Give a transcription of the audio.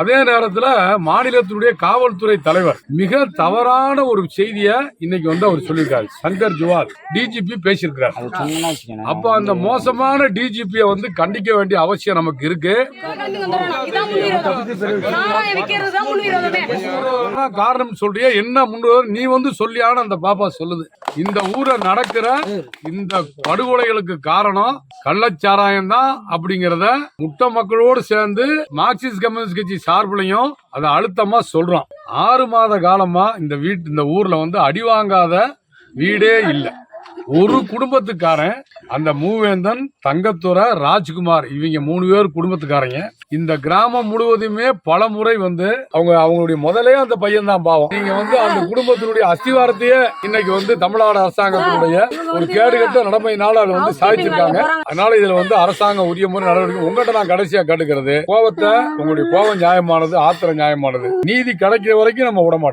அதே நேரத்துல மாநிலத்தினுடைய காவல்துறை தலைவர் மிக தவறான ஒரு செய்திய இன்னைக்கு வந்து அவர் சொல்லியிருக்காரு. சங்கர் ஜுவால் டிஜிபி பேசியிருக்கிறார். அப்ப அந்த மோசமான டிஜிபியை வந்து கண்டிக்க வேண்டிய அவசியம் நமக்கு இருக்கு. காரணம் சொல்றிய? என்ன முன்னுவர்? நீ வந்து சொல்லியான அந்த பாப்பா சொல்லுது. இந்த ஊரை நடக்கிற இந்த படுகொலைகளுக்கு காரணம் கள்ளச்சாராயம் தான் அப்படிங்கறத முட்டை மக்களோடு சேர்ந்து மார்க்சிஸ்ட் கம்யூனிஸ்ட் கட்சி சார்பிலையும் அதை அழுத்தமா சொல்றோம் ஆறு மாத காலமா இந்த வீட்டு இந்த ஊர்ல வந்து அடி வாங்காத வீடே இல்லை. ஒரு குடும்பத்துக்காரன் அந்த மூவேந்தன் தங்கத்துறை ராஜ்குமார் இவங்க மூணு பேர் குடும்பத்துக்காரங்க. இந்த கிராமம் முழுவதுமே பல முறை வந்து அவங்க அவங்களுடைய முதலே அந்த பையன் தான் பாவம். நீங்க வந்து அந்த குடும்பத்தினுடைய அஸ்திவாரத்தையே இன்னைக்கு வந்து தமிழ்நாடு அரசாங்கத்தினுடைய ஒரு கேடுகட்ட நடமையினால அதை வந்து சாதிச்சிருக்காங்க அதனால இதுல வந்து அரசாங்கம் உரிய முறை நடவடிக்கை உங்ககிட்ட நான் கடைசியா கேட்டுக்கிறது கோபத்தை உங்களுடைய கோபம் நியாயமானது ஆத்திரம் நியாயமானது. நீதி கிடைக்கிற வரைக்கும் நம்ம விட மாட்டோம்.